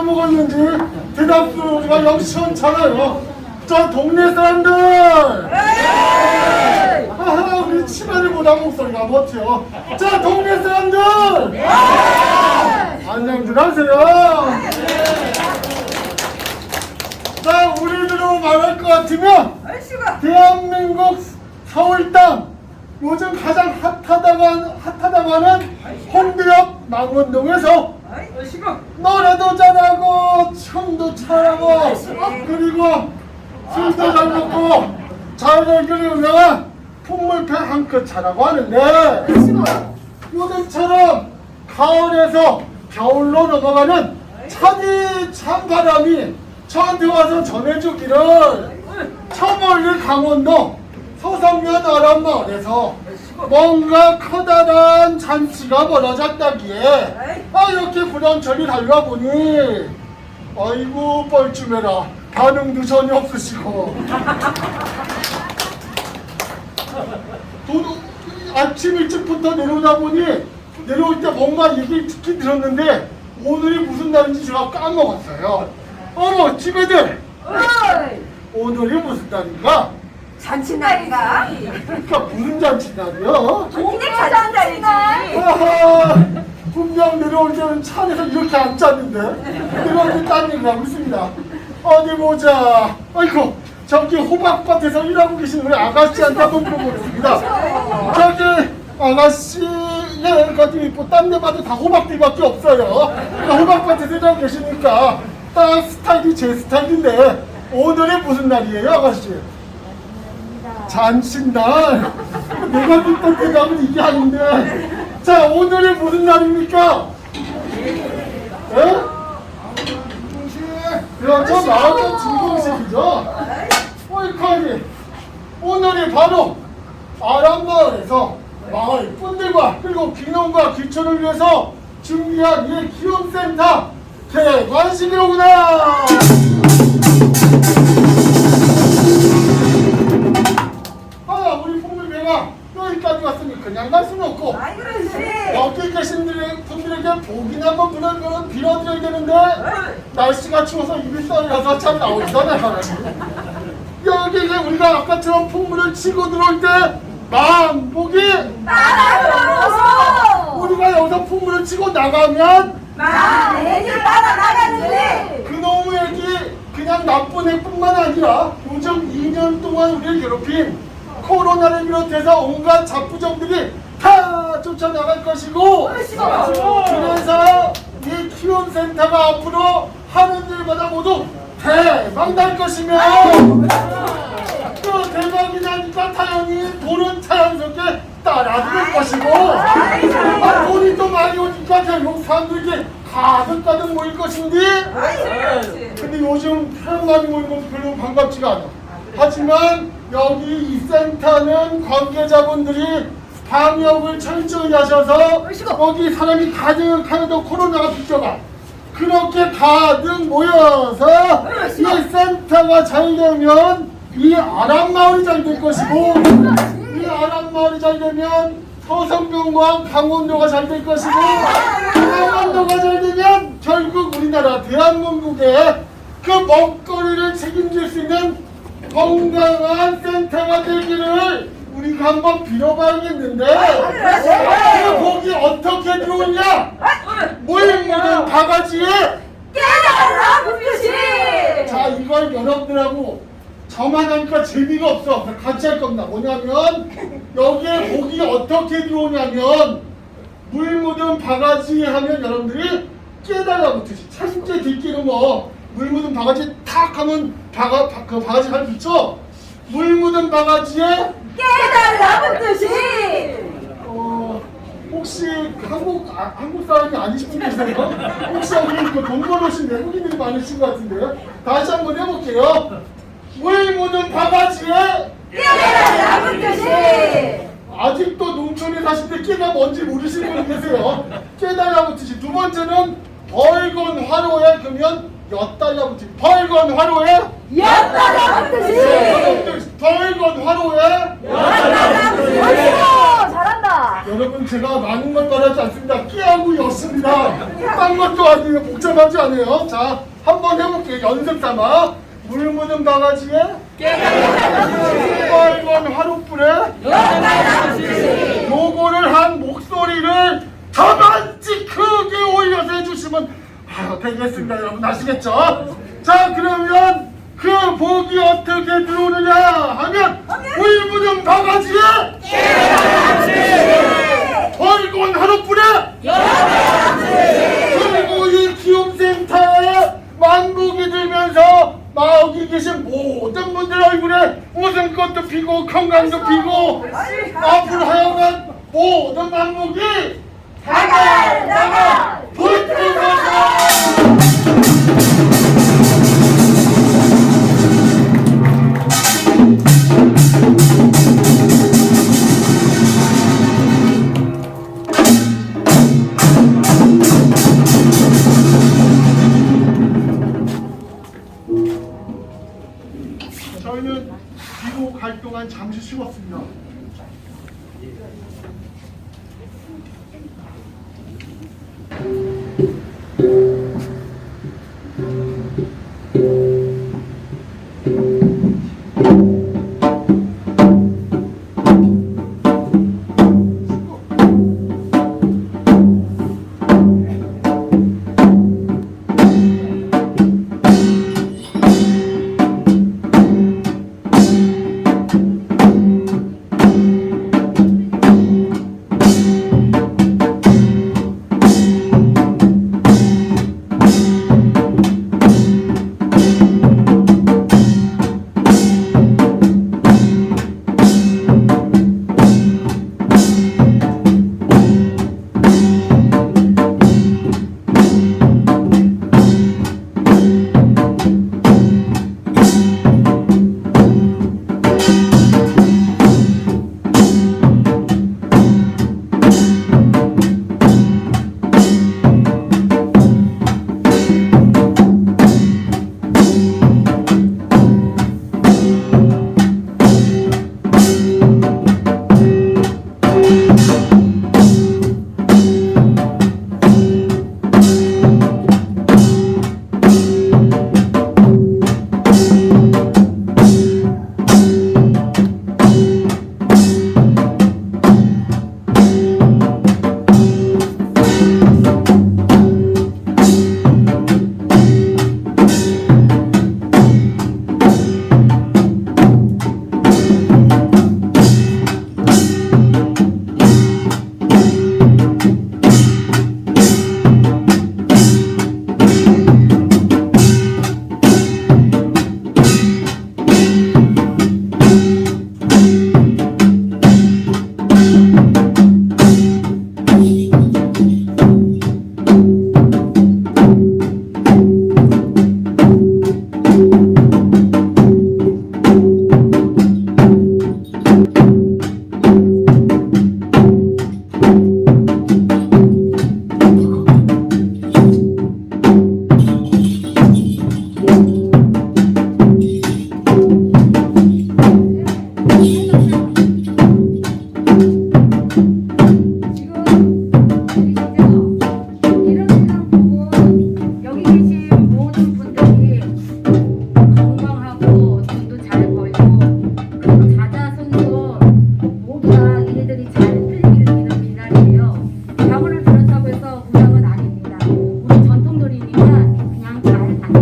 비료죽도 못 얻어먹었는지 대답 소리가 영 시원찮아요. 저 동네 사람들. 아하 우리 치마리보다 목소리가 멋져. 자 동네 사람들. 안녕들 하세요. 자 우리들로 말할 것 같으면 대한민국 서울 땅 요즘 가장 핫하다고 핫하다고 하는 홍대역 망원동에서 노래도 잘하고 춤도 잘하고 그리고 술도 잘 먹고 잘 먹기로 유명한 풍물패 한끗 차라고 하는데 요즘처럼 가을에서 겨울로 넘어가는 차디찬 바람이 저한테 와서 전해주기를 처멀리 강원도 소성면 아람마을에서 뭔가 커다란 잔치가 벌어졌다기에 아 이렇게 부담철이 달려보니 아이고 뻘쭘해라. 반응도 전혀 없으시고. 도도 아침 일찍부터 내려오다 보니 내려올 때 뭔가 얘기 듣긴 들었는데 오늘이 무슨 날인지 제가 까먹었어요. 어머 집애들! 오늘이 무슨 날인가? 잔치날인가? 그러니까 무슨 잔치날이요? 동네 잔치날이지. 아하, 분명 내려올 때는 차 안에서 이렇게 앉았는데 내려올 때딴 얘기를 하고 있습니다 어디 보자 아이고 저기 호박밭에서 일하고 계신 우리 아가씨한테 한번 물어보겠습니다 저기 아가씨 예, 거기 있고 딴데 봐도 다 호박들밖에 없어요 그러니까 호박밭에서 일하고 계시니까 딱 스타일이 제 스타일인데 오늘이 무슨 날이에요 아가씨? 잔칫날 내가 듣던 대답은 이게 아닌데. 자 오늘이 무슨 날입니까? 에? 그렇죠 마을의 진공식이죠? 옳거니 오늘이 바로 아람마을에서 마을 분들과 그리고 귀농과 귀촌을 위해서 준비한 이 기업센터 개관식이로구나 그냥 갈 수는 없고 아이 그렇지. 여기 계신 분들에- 분들에게 복이나 한번 빌어, 빌어드려야 되는데 날씨가 추워서 입이 떨려서 잘 나오잖아요 여기 이제 우리가 아까처럼 풍물을 치고 들어올 때 만복이 따라 우리가 여기서 풍물을 치고 나가면 마 애들 따라 나가는데. 그놈의 애기 그냥 나쁜 애뿐만 아니라 요즘 2년 동안 우리를 괴롭힌 코로나를 비롯해서 온갖 잡부정들이 다 쫓아나갈 것이고 그래서 이 키움센터가 앞으로 하는 일마다 모두 대박 날 것이며 또 대박이 나니까 당연히 돈은 자연스럽게 따라들 것이고 아, 돈이 또 많이 오니까 결국 사람들이 가득 가득 모일 것인데 근데 요즘 사람 많이 모이는 건 별로 반갑지가 않아. 하지만 여기 이 센터는 관계자분들이 방역을 철저히 하셔서 여기 사람이 가득하여도 코로나가 비껴가. 그렇게 가득 모여서 이 센터가 잘 되면 이 아람마을이 잘 될 것이고 이 아람마을이 잘 되면 서성병과 강원도가 잘 될 것이고 강원도가 잘 되면 결국 우리나라 대한민국의 그 먹거리를 책임질 수 있는 건강한 센터가 되기를 우리가 한번 빌어봐야겠는데? 그 복이 어떻게 들어오냐 물 묻은 바가지에 깨달아 불빛이. 자 이걸 여러분들하고 저만 하니까 재미가 없어. 같이 할 겁니다. 뭐냐면 여기에 복이 어떻게 들어오냐면 물 묻은 바가지 하면 여러분들이 깨달아 붙듯이 사진제 들기는 뭐 물 묻은 바가지 탁 하면 바가, 바, 그 바가지 잘 붙죠? 물 묻은 바가지에 깨달아 불빛이. 어, 혹시 한국 아, 한국 사람이 아니신 분 계세요? 혹시 여기 그돈 벌으신 외국인들이 많으신 것 같은데 다시 한번 해볼게요. 물 묻은 바가지에 깨달아 불빛이. 아직도 농촌에 사실 때 깨가 뭔지 모르시는 분이 계세요. 깨달아 붙이시. 두 번째는 벌건 화로에 그러면 엿달라고 뜻 벌건 화로에? 여러분들 벌건 화로에? 옳지요 잘한다. 여러분 제가 많은 걸 말하지 않습니다. 끼하고 였습니다. 딴 것도 아니에요. 복잡하지 않아요. 자 한번 해볼게요. 연습 삼아. 물 묻은 바가지에? 빨간 화로불에? 요거를 한 목소리를 저만치 크게 올려서 해주시면 아, 되겠습니다 여러분 아시겠죠? 자 그러면 그 복이 어떻게 들어오느냐 하면 물 묻은 바가지에 벌건 하루불에 그리고 이 기움센터에 만복이 들면서 마옥이 계신 모든 분들 얼굴에 웃음꽃도 피고 건강도 피고 앞으로 하여간 모든 만복이 나가 나가 불태워서 Thank you.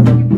Thank you.